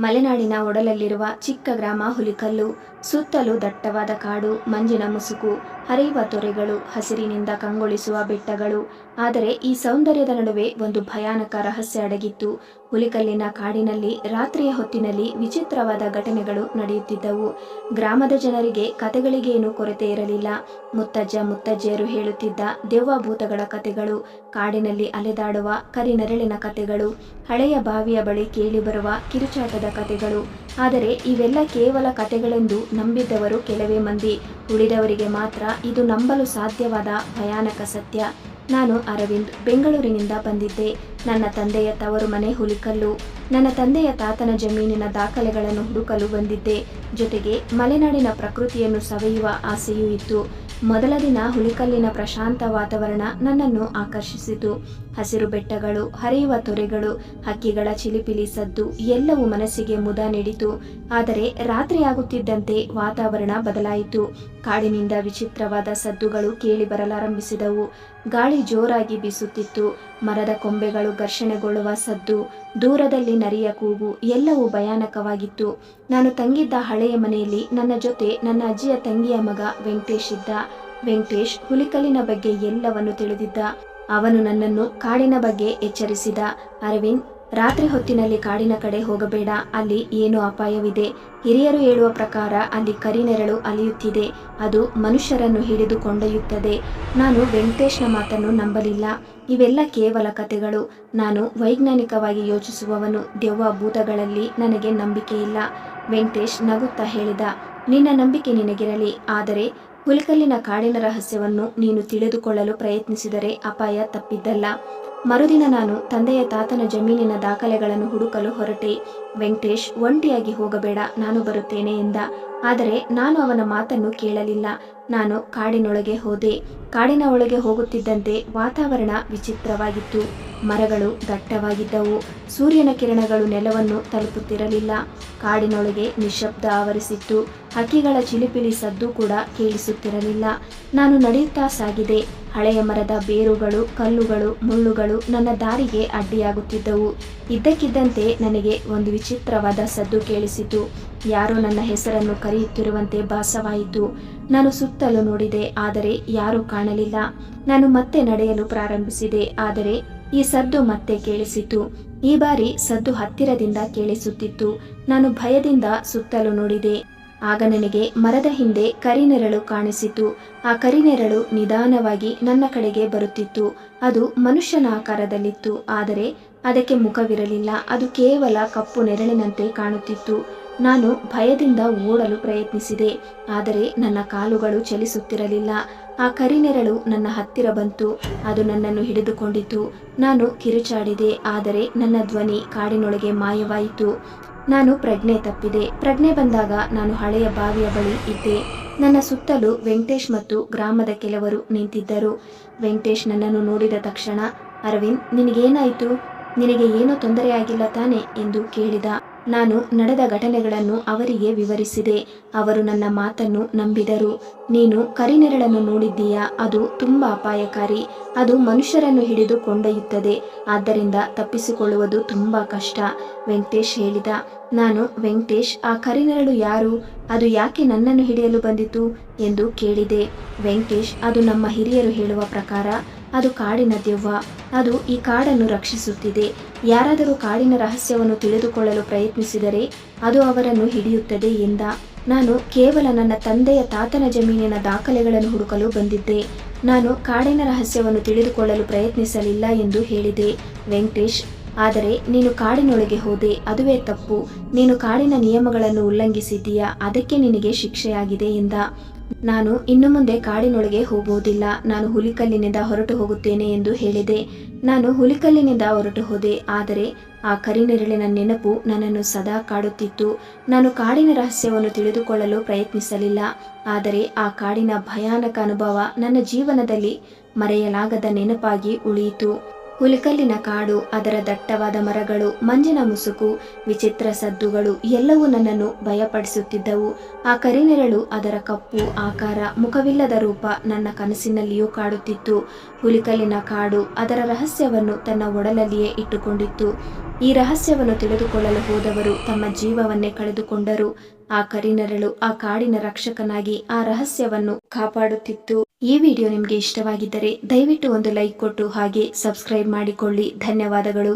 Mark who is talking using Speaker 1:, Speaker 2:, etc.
Speaker 1: ಮಲೆನಾಡಿನ ಒಡಲಲ್ಲಿರುವ ಚಿಕ್ಕ ಗ್ರಾಮ ಹುಲಿಕಲ್ಲು, ಸುತ್ತಲೂ ದಟ್ಟವಾದ ಕಾಡು, ಮಂಜಿನ ಮುಸುಕು, ಹರಿಯುವ ತೊರೆಗಳು, ಹಸಿರಿನಿಂದ ಕಂಗೊಳಿಸುವ ಬೆಟ್ಟಗಳು. ಆದರೆ ಈ ಸೌಂದರ್ಯದ ನಡುವೆ ಒಂದು ಭಯಾನಕ ರಹಸ್ಯ ಅಡಗಿತ್ತು. ಹುಲಿಕಲ್ಲಿನ ಕಾಡಿನಲ್ಲಿ ರಾತ್ರಿಯ ಹೊತ್ತಿನಲ್ಲಿ ವಿಚಿತ್ರವಾದ ಘಟನೆಗಳು ನಡೆಯುತ್ತಿದ್ದವು. ಗ್ರಾಮದ ಜನರಿಗೆ ಕತೆಗಳಿಗೇನು ಕೊರತೆ ಇರಲಿಲ್ಲ. ಮುತ್ತಜ್ಜ ಮುತ್ತಜ್ಜಿಯರು ಹೇಳುತ್ತಿದ್ದ ದೆವ್ವಭೂತಗಳ ಕತೆಗಳು, ಕಾಡಿನಲ್ಲಿ ಅಲೆದಾಡುವ ಕರಿನೆರಳಿನ ಕತೆಗಳು, ಹಳೆಯ ಬಾವಿಯ ಬಳಿ ಕೇಳಿಬರುವ ಕಿರುಚಾಟದ ಕತೆಗಳು. ಆದರೆ ಇವೆಲ್ಲ ಕೇವಲ ಕತೆಗಳೆಂದು ನಂಬಿದ್ದವರು ಕೆಲವೇ ಮಂದಿ. ಉಳಿದವರಿಗೆ ಮಾತ್ರ ಇದು ನಂಬಲು ಸಾಧ್ಯವಾದ ಭಯಾನಕ ಸತ್ಯ. ನಾನು ಅರವಿಂದ್, ಬೆಂಗಳೂರಿನಿಂದ ಬಂದಿದ್ದೆ. ನನ್ನ ತಂದೆಯ ತವರು ಮನೆ ಹುಲಿಕಲ್ಲು, ನನ್ನ ತಂದೆಯ ತಾತನ ಜಮೀನಿನ ದಾಖಲೆಗಳನ್ನು ಹುಡುಕಲು ಬಂದಿದ್ದೆ. ಜೊತೆಗೆ ಮಲೆನಾಡಿನ ಪ್ರಕೃತಿಯನ್ನು ಸವೆಯುವ ಆಸೆಯೂ ಇತ್ತು. ಮೊದಲ ದಿನ ಹುಲಿಕಲ್ಲಿನ ಪ್ರಶಾಂತ ವಾತಾವರಣ ನನ್ನನ್ನು ಆಕರ್ಷಿಸಿತು. ಹಸಿರು ಬೆಟ್ಟಗಳು, ಹರಿಯುವ ತೊರೆಗಳು, ಹಕ್ಕಿಗಳ ಚಿಲಿಪಿಲಿ ಸದ್ದು ಎಲ್ಲವೂ ಮನಸ್ಸಿಗೆ ಮುದ ನೀಡಿತು. ಆದರೆ ರಾತ್ರಿಯಾಗುತ್ತಿದ್ದಂತೆ ವಾತಾವರಣ ಬದಲಾಯಿತು. ಕಾಡಿನಿಂದ ವಿಚಿತ್ರವಾದ ಸದ್ದುಗಳು ಕೇಳಿ ಬರಲಾರಂಭಿಸಿದವು. ಗಾಳಿ ಜೋರಾಗಿ ಬೀಸುತ್ತಿತ್ತು. ಮರದ ಕೊಂಬೆಗಳು ಘರ್ಷಣೆಗೊಳ್ಳುವ ಸದ್ದು, ದೂರದಲ್ಲಿ ನರಿಯ ಕೂಗು ಎಲ್ಲವೂ ಭಯಾನಕವಾಗಿತ್ತು. ನಾನು ತಂಗಿದ್ದ ಹಳೆಯ ಮನೆಯಲ್ಲಿ ನನ್ನ ಜೊತೆ ನನ್ನ ಅಜ್ಜಿಯ ತಂಗಿಯ ಮಗ ವೆಂಕಟೇಶ್ ಇದ್ದ. ವೆಂಕಟೇಶ್ ಹುಲಿಕಲಿನ ಬಗ್ಗೆ ಎಲ್ಲವನ್ನು ತಿಳಿದಿದ್ದ. ಅವನು ನನ್ನನ್ನು ಕಾಡಿನ ಬಗ್ಗೆ ಎಚ್ಚರಿಸಿದ. ಅರವಿಂದ್ ರಾತ್ರಿ ಹೊತ್ತಿನಲ್ಲಿ ಕಾಡಿನ ಕಡೆ ಹೋಗಬೇಡ, ಅಲ್ಲಿ ಏನು ಅಪಾಯವಿದೆ. ಹಿರಿಯರು ಹೇಳುವ ಪ್ರಕಾರ ಅಲ್ಲಿ ಕರಿನೆರಳು ಅಲಿಯುತ್ತಿದೆ. ಅದು ಮನುಷ್ಯರನ್ನು ಹಿಡಿದು ಕೊಂಡೊಯ್ಯುತ್ತದೆ. ನಾನು ವೆಂಕಟೇಶ್ನ ಮಾತನ್ನು ನಂಬಲಿಲ್ಲ. ಇವೆಲ್ಲ ಕೇವಲ ಕತೆಗಳು. ನಾನು ವೈಜ್ಞಾನಿಕವಾಗಿ ಯೋಚಿಸುವವನು, ದೆವ್ವ ಭೂತಗಳಲ್ಲಿ ನನಗೆ ನಂಬಿಕೆ ಇಲ್ಲ. ವೆಂಕಟೇಶ್ ನಗುತ್ತಾ ಹೇಳಿದ, ನಿನ್ನ ನಂಬಿಕೆ ನಿನಗಿರಲಿ, ಆದರೆ ಹುಲಿಕಲ್ಲಿನ ಕಾಡಿನ ರಹಸ್ಯವನ್ನು ನೀನು ತಿಳಿದುಕೊಳ್ಳಲು ಪ್ರಯತ್ನಿಸಿದರೆ ಅಪಾಯ ತಪ್ಪಿದ್ದಲ್ಲ. ಮರುದಿನ ನಾನು ತಂದೆಯ ತಾತನ ಜಮೀನಿನ ದಾಖಲೆಗಳನ್ನು ಹುಡುಕಲು ಹೊರಟೆ. ವೆಂಕಟೇಶ್ ಒಂಟಿಯಾಗಿ ಹೋಗಬೇಡ ನಾನು ಬರುತ್ತೇನೆ ಎಂದ. ಆದರೆ ನಾನು ಅವನ ಮಾತನ್ನು ಕೇಳಲಿಲ್ಲ. ನಾನು ಕಾಡಿನೊಳಗೆ ಹೋದೆ. ಕಾಡಿನ ಒಳಗೆ ಹೋಗುತ್ತಿದ್ದಂತೆ ವಾತಾವರಣ ವಿಚಿತ್ರವಾಗಿತ್ತು. ಮರಗಳು ದಟ್ಟವಾಗಿದ್ದವು. ಸೂರ್ಯನ ಕಿರಣಗಳು ನೆಲವನ್ನು ತಲುಪುತ್ತಿರಲಿಲ್ಲ. ಕಾಡಿನೊಳಗೆ ನಿಶಬ್ದ ಆವರಿಸಿತ್ತು. ಹಕ್ಕಿಗಳ ಚಿಲಿಪಿಲಿ ಸದ್ದು ಕೂಡ ಕೇಳಿಸುತ್ತಿರಲಿಲ್ಲ. ನಾನು ನಡೆಯುತ್ತಾ ಸಾಗಿದೆ. ಹಳೆಯ ಮರದ ಬೇರುಗಳು, ಕಲ್ಲುಗಳು, ಮುಳ್ಳುಗಳು ನನ್ನ ದಾರಿಗೆ ಅಡ್ಡಿಯಾಗುತ್ತಿದ್ದವು. ಇದ್ದಕ್ಕಿದ್ದಂತೆ ನನಗೆ ಒಂದು ವಿಚಿತ್ರವಾದ ಸದ್ದು ಕೇಳಿಸಿತು. ಯಾರೋ ನನ್ನ ಹೆಸರನ್ನು ಕರೆಯುತ್ತಿರುವಂತೆ ಭಾಸವಾಯಿತು. ನಾನು ಸುತ್ತಲೂ ನೋಡಿದೆ, ಆದರೆ ಯಾರೂ ಕಾಣಲಿಲ್ಲ. ನಾನು ಮತ್ತೆ ನಡೆಯಲು ಪ್ರಾರಂಭಿಸಿದೆ, ಆದರೆ ಈ ಸದ್ದು ಮತ್ತೆ ಕೇಳಿಸಿತು. ಈ ಬಾರಿ ಸದ್ದು ಹತ್ತಿರದಿಂದ ಕೇಳಿಸುತ್ತಿತ್ತು. ನಾನು ಭಯದಿಂದ ಸುತ್ತಲೂ ನೋಡಿದೆ. ಆಗ ನನಗೆ ಮರದ ಹಿಂದೆ ಕರಿನೆರಳು ಕಾಣಿಸಿತು. ಆ ಕರಿನೆರಳು ನಿಧಾನವಾಗಿ ನನ್ನ ಕಡೆಗೆ ಬರುತ್ತಿತ್ತು. ಅದು ಮನುಷ್ಯನ ಆಕಾರದಲ್ಲಿತ್ತು, ಆದರೆ ಅದಕ್ಕೆ ಮುಖವಿರಲಿಲ್ಲ. ಅದು ಕೇವಲ ಕಪ್ಪು ನೆರಳಿನಂತೆ ಕಾಣುತ್ತಿತ್ತು. ನಾನು ಭಯದಿಂದ ಓಡಲು ಪ್ರಯತ್ನಿಸಿದೆ. ಆದರೆ ನನ್ನ ಕಾಲುಗಳು ಚಲಿಸುತ್ತಿರಲಿಲ್ಲ. ಆ ಕರಿನೆರಳು ನನ್ನ ಹತ್ತಿರ ಬಂತು. ಅದು ನನ್ನನ್ನು ಹಿಡಿದುಕೊಂಡಿತು. ನಾನು ಕಿರುಚಾಡಿದೆ. ಆದರೆ ನನ್ನ ಧ್ವನಿ ಕಾಡಿನೊಳಗೆ ಮಾಯವಾಯಿತು. ನಾನು ಪ್ರಜ್ಞೆ ತಪ್ಪಿದೆ. ಪ್ರಜ್ಞೆ ಬಂದಾಗ ನಾನು ಹಳೆಯ ಬಾವಿಯ ಬಳಿ ಇದ್ದೆ. ನನ್ನ ಸುತ್ತಲೂ ವೆಂಕಟೇಶ್ ಮತ್ತು ಗ್ರಾಮದ ಕೆಲವರು ನಿಂತಿದ್ದರು. ವೆಂಕಟೇಶ್ ನನ್ನನ್ನು ನೋಡಿದ ತಕ್ಷಣ, ಅರವಿಂದ್, ನಿನಗೇನಾಯಿತು? ನಿನಗೆ ಏನೂ ತೊಂದರೆಯಾಗಿಲ್ಲ ತಾನೆ? ಎಂದು ಕೇಳಿದ. ನಾನು ನಡೆದ ಘಟನೆಗಳನ್ನು ಅವರಿಗೆ ವಿವರಿಸಿದೆ. ಅವರು ನನ್ನ ಮಾತನ್ನು ನಂಬಿದರು. ನೀನು ಕರಿನೆರಳನ್ನು ನೋಡಿದ್ದೀಯಾ? ಅದು ತುಂಬ ಅಪಾಯಕಾರಿ. ಅದು ಮನುಷ್ಯರನ್ನು ಹಿಡಿದು ಕೊಂಡೊಯ್ಯುತ್ತದೆ. ಆದ್ದರಿಂದ ತಪ್ಪಿಸಿಕೊಳ್ಳುವುದು ತುಂಬ ಕಷ್ಟ. ವೆಂಕಟೇಶ್ ಹೇಳಿದ. ನಾನು, ವೆಂಕಟೇಶ್, ಆ ಕರಿನೆರಳು ಯಾರು? ಅದು ಯಾಕೆ ನನ್ನನ್ನು ಹಿಡಿಯಲು ಬಂದಿತು? ಎಂದು ಕೇಳಿದೆ. ವೆಂಕಟೇಶ್, ಅದು ನಮ್ಮ ಹಿರಿಯರು ಹೇಳುವ ಪ್ರಕಾರ ಅದು ಕಾಡಿನ ದೆವ್ವ. ಅದು ಈ ಕಾಡನ್ನು ರಕ್ಷಿಸುತ್ತಿದೆ. ಯಾರಾದರೂ ಕಾಡಿನ ರಹಸ್ಯವನ್ನು ತಿಳಿದುಕೊಳ್ಳಲು ಪ್ರಯತ್ನಿಸಿದರೆ ಅದು ಅವರನ್ನು ಹಿಡಿಯುತ್ತದೆ ಎಂದ. ನಾನು ಕೇವಲ ನನ್ನ ತಂದೆಯ ತಾತನ ಜಮೀನಿನ ದಾಖಲೆಗಳನ್ನು ಹುಡುಕಲು ಬಂದಿದ್ದೆ. ನಾನು ಕಾಡಿನ ರಹಸ್ಯವನ್ನು ತಿಳಿದುಕೊಳ್ಳಲು ಪ್ರಯತ್ನಿಸಲಿಲ್ಲ ಎಂದು ಹೇಳಿದೆ. ವೆಂಕಟೇಶ್ ಆದರೆ ನೀನು ಕಾಡಿನೊಳಗೆ ಹೋದೆ, ಅದುವೇ ತಪ್ಪು. ನೀನು ಕಾಡಿನ ನಿಯಮಗಳನ್ನು ಉಲ್ಲಂಘಿಸಿದ್ದೀಯಾ, ಅದಕ್ಕೆ ನಿನಗೆ ಶಿಕ್ಷೆಯಾಗಿದೆ ಎಂದ. ನಾನು ಇನ್ನು ಮುಂದೆ ಕಾಡಿನೊಳಗೆ ಹೋಗುವುದಿಲ್ಲ, ನಾನು ಹುಲಿಕಲ್ಲಿನಿಂದ ಹೊರಟು ಹೋಗುತ್ತೇನೆ ಎಂದು ಹೇಳಿದೆ. ನಾನು ಹುಲಿಕಲ್ಲಿನಿಂದ ಹೊರಟು ಹೋದೆ, ಆದರೆ ಆ ಕರಿನೆರಳಿನ ನೆನಪು ನನ್ನನ್ನು ಸದಾ ಕಾಡುತ್ತಿತ್ತು. ನಾನು ಕಾಡಿನ ರಹಸ್ಯವನ್ನು ತಿಳಿದುಕೊಳ್ಳಲು ಪ್ರಯತ್ನಿಸಲಿಲ್ಲ, ಆದರೆ ಆ ಕಾಡಿನ ಭಯಾನಕ ಅನುಭವ ನನ್ನ ಜೀವನದಲ್ಲಿ ಮರೆಯಲಾಗದ ನೆನಪಾಗಿ ಉಳಿಯಿತು. ಹುಲಿಕಲ್ಲಿನ ಕಾಡು, ಅದರ ದಟ್ಟವಾದ ಮರಗಳು, ಮಂಜಿನ ಮುಸುಕು, ವಿಚಿತ್ರ ಸದ್ದುಗಳು ಎಲ್ಲವೂ ನನ್ನನ್ನು ಭಯಪಡಿಸುತ್ತಿದ್ದವು. ಆ ಕರಿನೆರಳು ಅದರ ಕಪ್ಪು, ಆಕಾರ, ಮುಖವಿಲ್ಲದ ರೂಪ ನನ್ನ ಕನಸಿನಲ್ಲಿಯೂ ಕಾಡುತ್ತಿತ್ತು. ಹುಲಿಕಲ್ಲಿನ ಕಾಡು ಅದರ ರಹಸ್ಯವನ್ನು ತನ್ನ ಒಡಲಲ್ಲಿಯೇ ಇಟ್ಟುಕೊಂಡಿತ್ತು. ಈ ರಹಸ್ಯವನ್ನು ತಿಳಿದುಕೊಳ್ಳಲು ಹೋದವರು ತಮ್ಮ ಜೀವವನ್ನೇ ಕಳೆದುಕೊಂಡರು. ಆ ಕರಿನರಳು, ಆ ಕಾಡಿನ ರಕ್ಷಕನಾಗಿ ಆ ರಹಸ್ಯವನ್ನು ಕಾಪಾಡುತ್ತಿತ್ತು. ಈ ವಿಡಿಯೋ ನಿಮಗೆ ಇಷ್ಟವಾಗಿದ್ದರೆ ದಯವಿಟ್ಟು ಒಂದು ಲೈಕ್ ಕೊಟ್ಟು ಹಾಗೆ ಸಬ್ಸ್ಕ್ರೈಬ್ ಮಾಡಿಕೊಳ್ಳಿ. ಧನ್ಯವಾದಗಳು.